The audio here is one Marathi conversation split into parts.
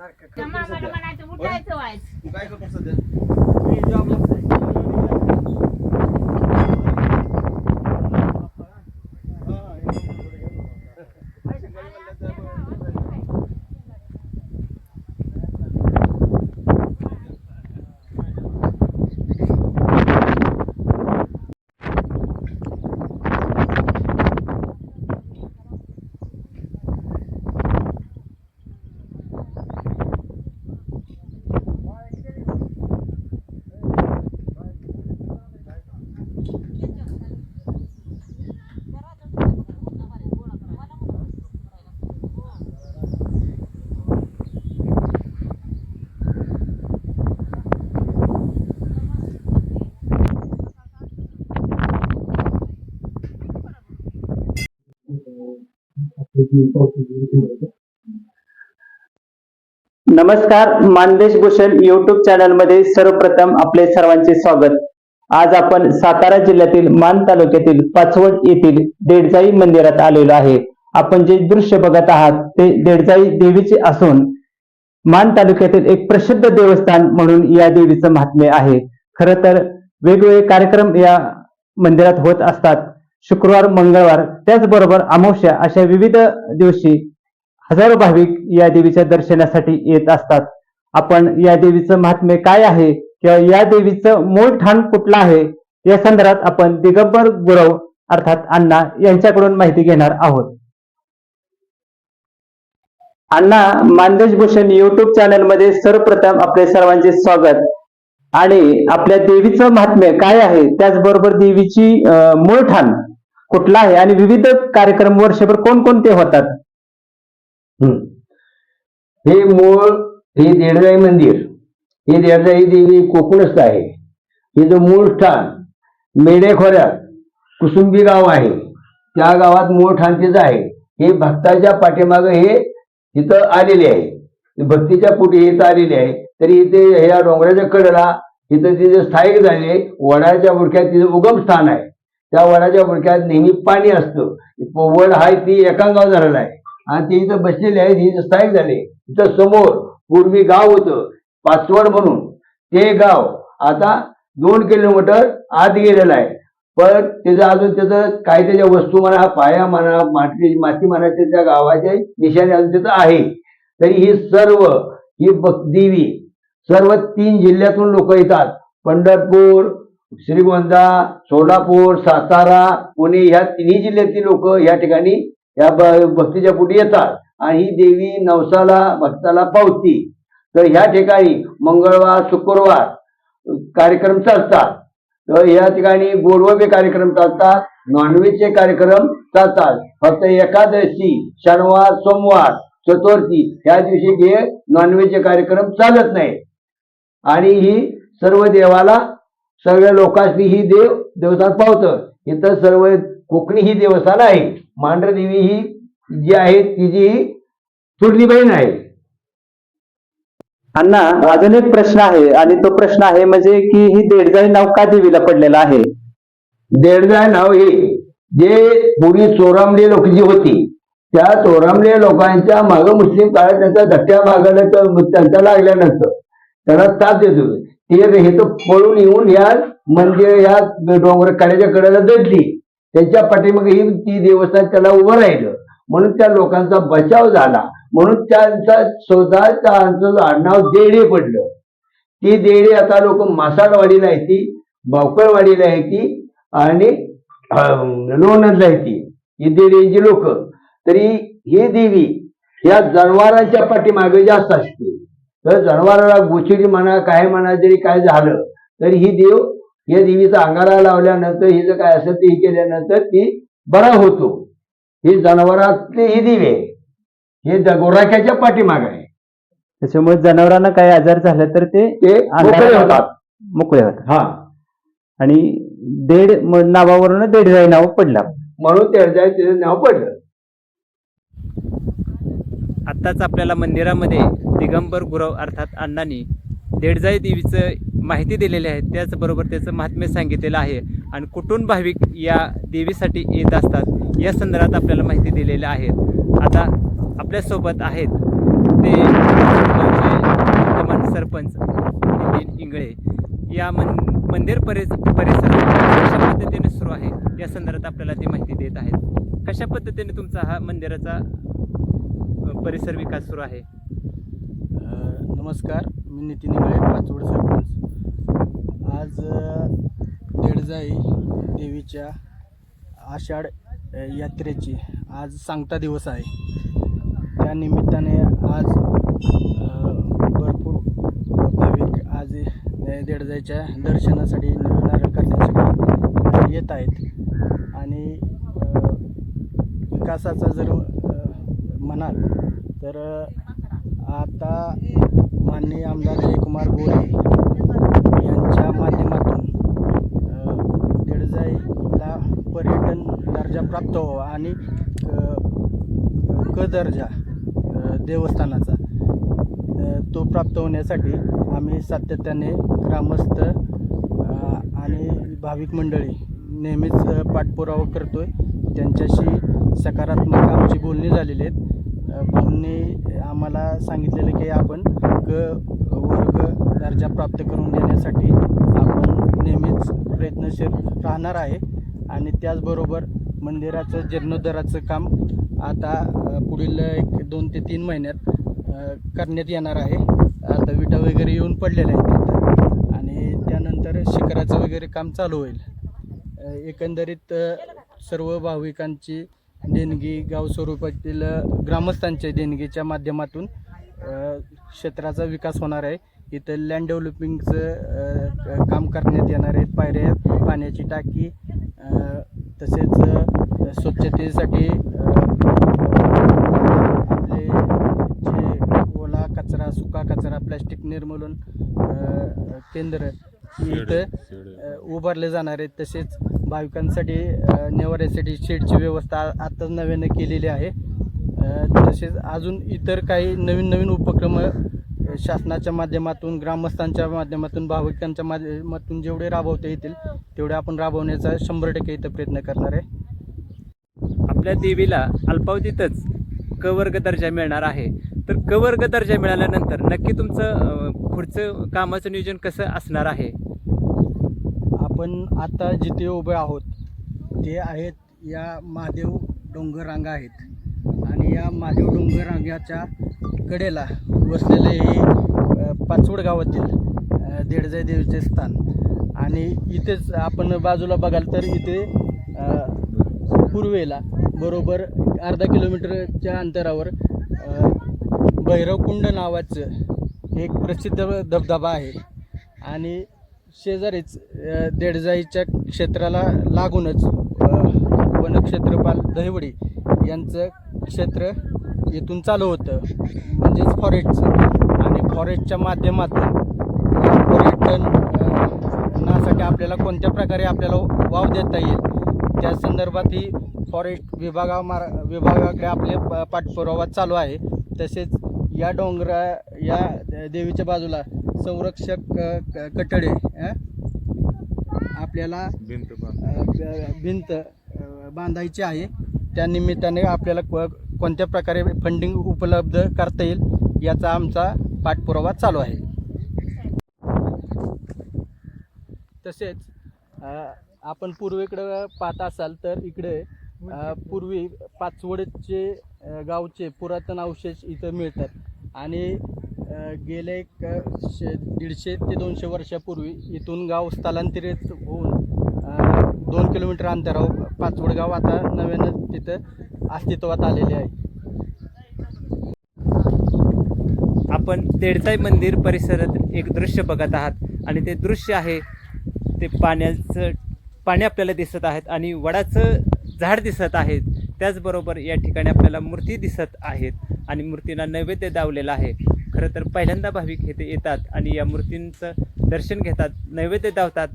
त्या मामाला म्हणायचं उठायचं व्हायचं तू काय करतो सध्या? नमस्कार मानदेश भूषण युट्यूब चॅनलमध्ये सर्वप्रथम आपले सर्वांचे स्वागत. आज आपण सातारा जिल्ह्यातील मान तालुक्यातील पाचवड येथील देडजाई मंदिरात आलेलो आहे. आपण जे दृश्य बघत आहात ते देडजाई देवीचे असून मान तालुक्यातील एक प्रसिद्ध देवस्थान म्हणून या देवीचं महात्म्य आहे. खर तर वेगवेगळे कार्यक्रम या मंदिरात होत असतात. शुक्रवार मंगळवार त्याचबरोबर अमावस्या अशा विविध दिवशी हजारो भाविक या देवीच्या दर्शनासाठी येत असतात. आपण या देवीचं महात्म्य काय आहे? किंवा या देवीचं मूळ ठाण कुठलं आहे? या संदर्भात आपण दिगंबर गुरव अर्थात अण्णा यांच्याकडून माहिती घेणार आहोत. अण्णा मानदेश भूषण युट्यूब चॅनलमध्ये सर्वप्रथम आपले सर्वांचे स्वागत. आणि आपल्या देवीचं महात्म्य काय आहे त्याचबरोबर देवीची मूळ ठाण कुठला आहे आणि विविध कार्यक्रम वर्षभर कोणकोणते होतात? हम्म. हे मूळ हे देडजाई मंदिर हे देडजाई देवी कोकणस्थ आहे. हे जो मूळ स्थान मेढेखोऱ्यात कुसुंबी गाव आहे त्या गावात मूळ ठाण तिचं आहे. हे भक्ताच्या पाठीमागं हे इथं आलेले आहे. भक्तीच्या पोटी हे इथं आलेले आहे. तरी इथे ह्या डोंगराच्या कडेला इथं तिथे स्थायिक झाले वडाच्या बुडक्यात तिचं उगम स्थान आहे. त्या वडाच्या बुडक्यात नेहमी पाणी असतं. वड हा ती एकांगाव झालेला आहे. आणि ते इथं बसलेली आहे इथं स्थायिक झाले इथं समोर पूर्वी गाव होतं पाचवड म्हणून. ते गाव आता दोन किलोमीटर आत गेलेलं आहे. पण त्याचं अजून त्याचं काही त्याच्या वस्तू म्हणा पाया म्हणा माती माती म्हणा त्या गावाचे निशाणे अजून तिथं आहे. तरी ही सर्व ही देवी सर्व तीन जिल्ह्यातून लोक येतात. पंढरपूर श्रीगोंदा सोलापूर सातारा पुणे ह्या तिन्ही जिल्ह्यातील लोक या ठिकाणी या भक्तीच्या पुढे येतात. आणि ही देवी नवसाला भक्ताला पावती. तर ह्या ठिकाणी मंगळवार शुक्रवार कार्यक्रम चालतात. तर या ठिकाणी गोडवबे कार्यक्रम चालतात. नॉनव्हेजचे कार्यक्रम चालतात. फक्त एकादशी शनिवार सोमवार चतुर्थी ह्या दिवशी हे नॉनव्हेजचे कार्यक्रम चालत नाही आणि ही सर्व देवाला सगळ्या लोकांनी ही देव देवस्थान पावतं. इथं सर्व कोकणी ही देवस्थान आहे मांढरदेवी ही जी आहे तिची थोरली बहीण आहे अण्णा अजून एक प्रश्न आहे आणि तो प्रश्न आहे म्हणजे की ही देडजाई नाव का देवीला पडलेलं आहे? देडजा नाव हे जे पूर्वी चोरामले लोक जी होती त्या चोरामले लोकांच्या मागं मुस्लिम काळात त्यांचा मागणं तर त्यांचा लागल्यानंतर. त्यांना ताप देत. होते ते हे तर पळून येऊन या मंदिर या डोंगर कड्याच्या कडेला दडली. त्यांच्या पाठीमागे ही ती देवस्थान त्याला उभं राहिलं. म्हणून त्या लोकांचा बचाव झाला. म्हणून त्यांचा स्वतः त्यांचं आडनाव देडे पडलं. ती देडे आता लोक मासाडवाडीला आहे ती बावकळवाडीला आहे ती आणि लोणंदला आहे ती. ही देडेची लोक. तरी ही देवी ह्या जनावरांच्या पाठीमागे जास्त असते. तर जनावराला गोचिडी म्हणा काय म्हणा जरी काय झालं तरी ही देव या देवीचा अंगारा लावल्यानंतर हिचं काय असेल ते हे केल्यानंतर ती बरा होतो. ही जनावरातली ही देवी हे गोराख्याच्या पाठीमाग आहे. त्याच्यामुळे जनावरांना काही आजार झाला तर ते मोकळे होतात. मोकळे होतात हा. आणि देड नावावरून देडजाई नाव पडलं. म्हणून त्या त्याचं नाव पडलं. आत्ताच आपल्याला मंदिरामध्ये दिगंबर गुरव अर्थात अण्णांनी देडजाई देवीचं माहिती दिलेली आहे. त्याचबरोबर त्याचं महात्म्य सांगितलेलं आहे. आणि कुठून भाविक या देवीसाठी येत असतात. या संदर्भात आपल्याला माहिती दिलेल्या आहेत आता आपल्यासोबत आहेत ते वर्तमान सरपंच नितीन इंगळे. या मन मंदिर परिस परिसर कशा पद्धतीने सुरू आहे? या संदर्भात आपल्याला ती माहिती देत आहेत. कशा पद्धतीने तुमचा हा मंदिराचा परिसर विकास सुरू आहे. नमस्कार मी नितीन इंगळे पाचवड सरपंच. आज देडजाई देवीच्या आषाढ यात्रेची आज सांगता दिवस आहे. त्या निमित्ताने आज भरपूर भाविक आज देडजाईच्या दर्शनासाठी नवीन करण्यासाठी येत आहेत. आणि विकासाचा जर म्हणाल तर आता माननीय आमदार जयकुमार गोरे यांच्या माध्यमातून अ, देडजाईला पर्यटन दर्जा प्राप्त व्हावा आणि क दर्जा देवस्थानाचा तो प्राप्त होण्यासाठी आम्ही सातत्याने ग्रामस्थ आणि भाविक मंडळी नेहमीच पाठपुरावा करतो आहे त्यांच्याशी सकारात्मक आमची बोलणी झालेली आहेत. भाऊंनी आम्हाला सांगितलेलं की आपण ग वर्ग दर्जा प्राप्त करून देण्यासाठी आपण नेहमीच प्रयत्नशील राहणार आहे. आणि त्याचबरोबर मंदिराचं जीर्णोद्धाराचं काम आता पुढील एक दोन ते तीन महिन्यात करण्यात येणार आहे. आता विटा वगैरे येऊन पडलेल्या आहेत तिथं. आणि त्यानंतर शिखराचं वगैरे काम चालू होईल. एकंदरीत सर्व भाविकांची देणगी गाव स्वरूपातील ग्रामस्थांच्या देणगीच्या माध्यमातून क्षेत्राचा विकास होणार आहे. इथं लँड डेव्हलपिंगचं काम करण्यात येणार आहेत पायऱ्या पाण्याची टाकी तसेच स्वच्छतेसाठी आपले जे ओला कचरा सुका कचरा प्लॅस्टिक निर्मूलन केंद्र इथं अ, उभारले जाणार आहेत. तसेच भाविकांसाठी अ, निवाऱ्यासाठी शेडची व्यवस्था आ- आताच नव्यानं केलेली आहे. अ, तसेच अजून इतर काही नवीन नवीन उपक्रम अ, शासनाच्या माध्यमातून ग्रामस्थांच्या माध्यमातून भाविकांच्या माध्यमातून जेवढे राबवता येतील तेवढे आपण राबवण्याचा शंभर टक्के इथं प्रयत्न करणार आहे. आपल्या देवीला अल्पावधीतच क वर्ग दर्जा मिळणार आहे. तर क वर्ग दर्जा मिळाल्यानंतर नक्की तुमचं अ, पुढचं कामाचं नियोजन कसं असणार आहे? आपण आता जिथे उभे आहोत ते आहेत या महादेव डोंगर रांगा आहेत. आणि या महादेव डोंगर रांगाच्या कडेला वसलेले हे पाचवड गावातील अ, देडजाई देवीचे स्थान. आणि इथेच आपण बाजूला बघाल तर इथे पूर्वेला बरोबर अर्धा किलोमीटरच्या अंतरावर भैरवकुंड नावाचं एक प्रसिद्ध धबधबा आहे. आणि शेजारीच देडजाईच्या क्षेत्राला लागूनच वनक्षेत्रपाल दहिवडी यांचं क्षेत्र इथून चालू होतं. म्हणजेच फॉरेस्टचं आणि फॉरेस्टच्या माध्यमातून अ, पर्यटन नासाठी आपल्याला कोणत्या प्रकारे आपल्याला वाव देता येईल त्या संदर्भात ही फॉरेस्ट विभागा मार विभागाकडे आपले प- पाठपुरावा चालू आहे. तसेच या डोंगरा या देवीच्या बाजूला संरक्षक कटडे आपल्याला भिंत अ, बांधायची आहे. त्या निमित्ताने आपल्याला कोणत्या प्रकारे फंडिंग उपलब्ध करता येईल याचा आमचा पाठपुरावा चालू आहे. तसेच आपण पूर्वेकडं पाहत असाल तर इकडे पूर्वी पाचवडचे गावचे पुरातन अवशेष इथं मिळतात. आणि गेले एक शे दीडशे ते दोनशे वर्षापूर्वी इथून गाव स्थलांतरित होऊन दोन किलोमीटर अंतरावर पाचवड गाव आता नव्यानं तिथं अस्तित्वात आलेले आहे. आपण देडजाई मंदिर परिसरात एक दृश्य बघत आहात आणि ते दृश्य आहे ते पाण्याचं पाणी आपल्याला दिसत आहेत आणि वडाचं झाड दिसत आहे त्याचबरोबर या ठिकाणी आपल्याला मूर्ती दिसत आहेत आणि मूर्तींना नैवेद्य दावलेला आहे. खरं तर पहिल्यांदा भाविक इथे येतात आणि या मूर्तींचं दर्शन घेतात नैवेद्य दावतात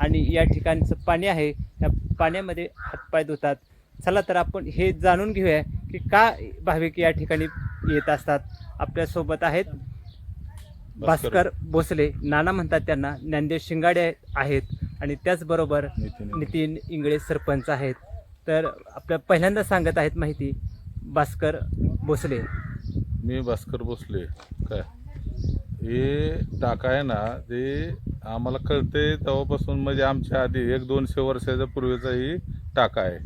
आणि या ठिकाणचं पाणी आहे या पाण्यामध्ये हातपाय धुतात. चला तर आपण हे जाणून घेऊया की का भाविक या ठिकाणी येत असतात. आपल्यासोबत आहेत भास्कर भोसले. नाना म्हणतात त्यांना ज्ञानदेव शिंगाडे आहेत आणि त्याचबरोबर नितीन इंगळे सरपंच आहेत. तर आपल्या पहिल्यांदा सांगत आहेत माहिती भास्कर भोसले. मी भास्कर भोसले काय? हे टाका आहे ना ते आम्हाला कळते तेव्हापासून म्हणजे आमच्या आधी एक दोनशे वर्षाच्या पूर्वीचा ही टाका आहे.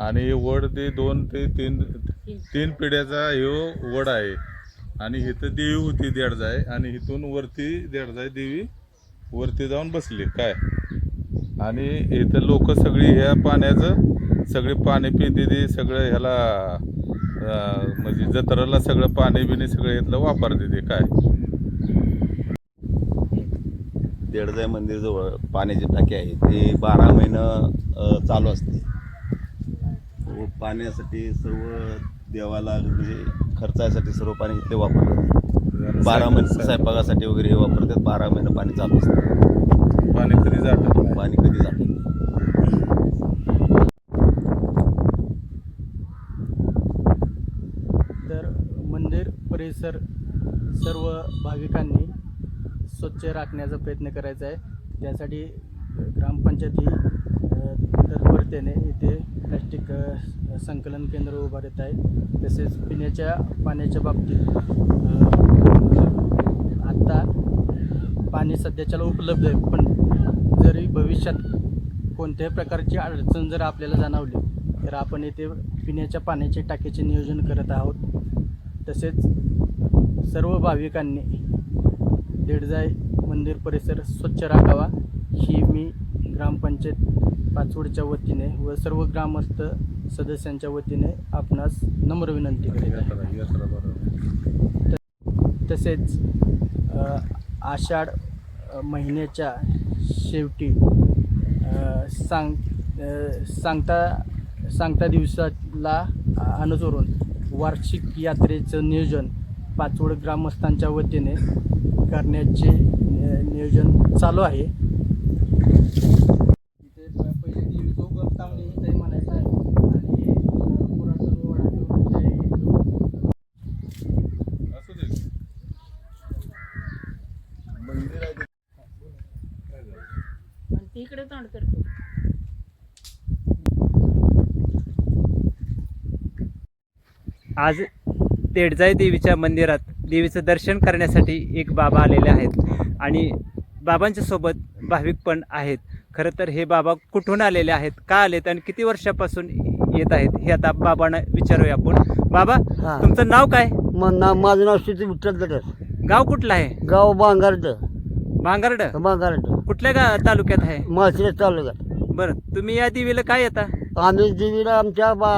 आणि वड ते दोन ते तीन तीन पिढ्याचा हे वड आहे. आणि इथं देवी होती देडजाय. आणि इथून वरती देडजाय देवी वरती जाऊन बसली. काय? आणि इथं लोक सगळी ह्या पाण्याचं सगळी पाणी पिते ते सगळं ह्याला म्हणजे जत्राला सगळं पाणी बिणी सगळं इथलं वापरते ते काय? देडजाई मंदिरजवळ पाण्याची टाकी आहे. ते बारा महिनं चालू असते. व पाण्यासाठी सर्व देवाला म्हणजे खर्चासाठी सर्व पाणी इथले वापरतात. बारा महिने स्वयंपाकासाठी वगैरे हे वापरतात. बारा महिने पाणी चालू असतं. पाणी कधी जात? नाही पाणी कधी जातं? तर मंदिर परिसर सर्व भाविकांनी स्वच्छ राखण्याचा प्रयत्न करायचा आहे. त्यासाठी ग्रामपंचायत ही तत्परतेने इथे प्लॅस्टिक संकलन केंद्र उभारत आहे. तसेच पिण्याच्या पाण्याच्या बाबतीत आत्ता पाणी सध्याच्याला उपलब्ध आहे पण जरी भविष्यात कोणत्याही प्रकारची अडचण जर आपल्याला जाणवली तर आपण येथे पिण्याच्या पाण्याचे टाकीचे नियोजन करत आहोत. तसेच सर्व भाविकांनी देडजाई मंदिर परिसर स्वच्छ राखावा ही मी ग्रामपंचायत पाचवडच्या वतीने व सर्व ग्रामस्थ सदस्यांच्या वतीने आपणास नम्र विनंती करीत आहे. तसेच आषाढ महिन्याच्या शेवटी सांग सांगता सांगता दिवसाला अनुसरून वार्षिक यात्रेचं नियोजन पाचवड ग्रामस्थांच्या वतीने करण्याचे नियोजन चालू आहे इथे प- पहिले देवीचं उगम तांबडी इथे म्हणायचं आहे आणि अ, पुरातन वडाचं जे इथं असू दे आणि तिकडे तोंड करतो आज तेडजाई देवीच्या मंदिरात देवीचं दर्शन करण्यासाठी एक बाबा आलेले आहेत. आणि बाबांच्या सोबत भाविक पण आहेत. खरं तर हे बाबा कुठून आलेले आहेत का आलेत आणि किती वर्षापासून येत आहेत हे आता बाबांना विचारूया आपण. बाबा हा. तुमचं नाव काय? मग ना माझं नाव शेती विठ्ठल दडस गाव कुठलं आहे? गाव बांगारड. भांगारड बांगारड. कुठल्या गा तालुक्यात आहे? माळशिरस तालुक्यात. बरं तुम्ही या देवीला काय येता? आम्ही देवीला आमच्या बा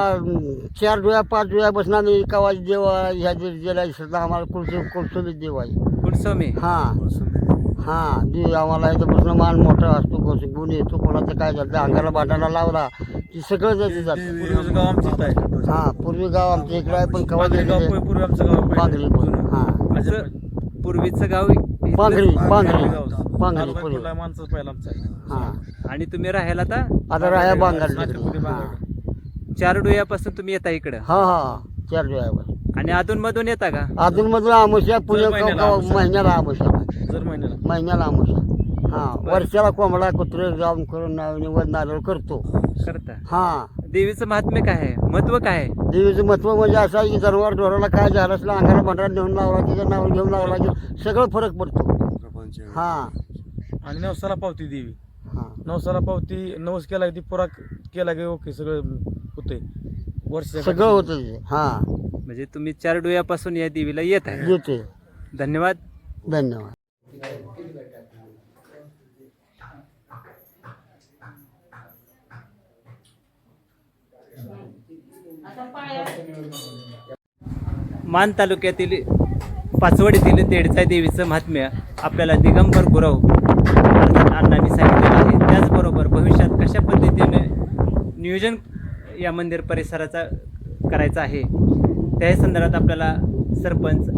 चार डोळ्या पाच डोळ्या बसून आम्ही कवा देव ह्या श्रद्धा आम्हाला कुलसुम कुलसुमित देव आहे. कुणसोमी हां. हां देव आम्हाला इथं बसून मान मोठा असतो कोण गुण येतो कोणाचं काय झालं अंगाला भांडायला लावला की सगळं जाते. जातं हां पूर्वी गाव आमच्या इकडे आहे पण कवा पांगरी पण हां. पूर्वीचं गाव इथलंच- पांगरी पांगरी हां. आणि तुम्ही राहायला आता? आता राहा बांगारड हां. चार डोळ्यापासून तुम्ही येता इकडं? हा हा. चार ड्रायव्हर आणि अधून मधून येता का? अजून मधून आमुष्या पुणे महिन्याला आमुष्या. महिन्याला आमुष्या. हा. वर्षाला कोंबडा कुत्रे जाऊन करून निवड नारळ करतो. करता. हा. देवीचं महात्म्य काय आहे? महत्त्व काय आहे? देवीचं महत्त्व म्हणजे असं आहे की जनावर ढोराला काय झालं असलं अंगाला भांडारा नेऊन लावला तिचं नाव घेऊन लावला की सगळं फरक पडतो. हा. आणि नवसाला पावती देवी. हा. नवसाला पावती नवस केला की ती पुरा केला की ओके सगळं होतंय. वर्ष सगळं होतं हा. म्हणजे तुम्ही चार डोळ्यापासून या देवीला येत आहे. येते धन्यवाद. धन्यवाद. आता पाया मान तालुक्यातील पाचवड येथील देवीचं महात्म्य आपल्याला दिगंबर गुरव अर्थात अण्णांनी सांगितलेलं आहे. त्याचबरोबर भविष्यात कशा पद्धतीने नियोजन या मंदिर परिसराचा करायचा आहे त्या संदर्भात आपल्याला सरपंच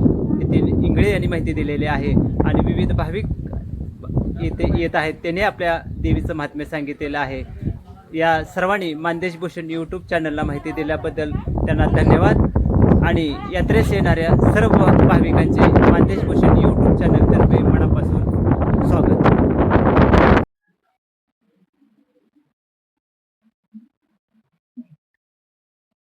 येथील इंगळे यांनी माहिती दिलेली आहे आणि विविध भाविक येथे येत आहेत त्यांनी आपल्या देवीचं महात्म्य सांगितलेलं आहे. या सर्वांनी मानदेश भूषण यूट्यूब चॅनलला माहिती दिल्याबद्दल त्यांना धन्यवाद. आणि यात्रेस येणाऱ्या सर्व भाविकांचे मानदेश भूषण यूट्यूब चॅनलतर्फे मनापासून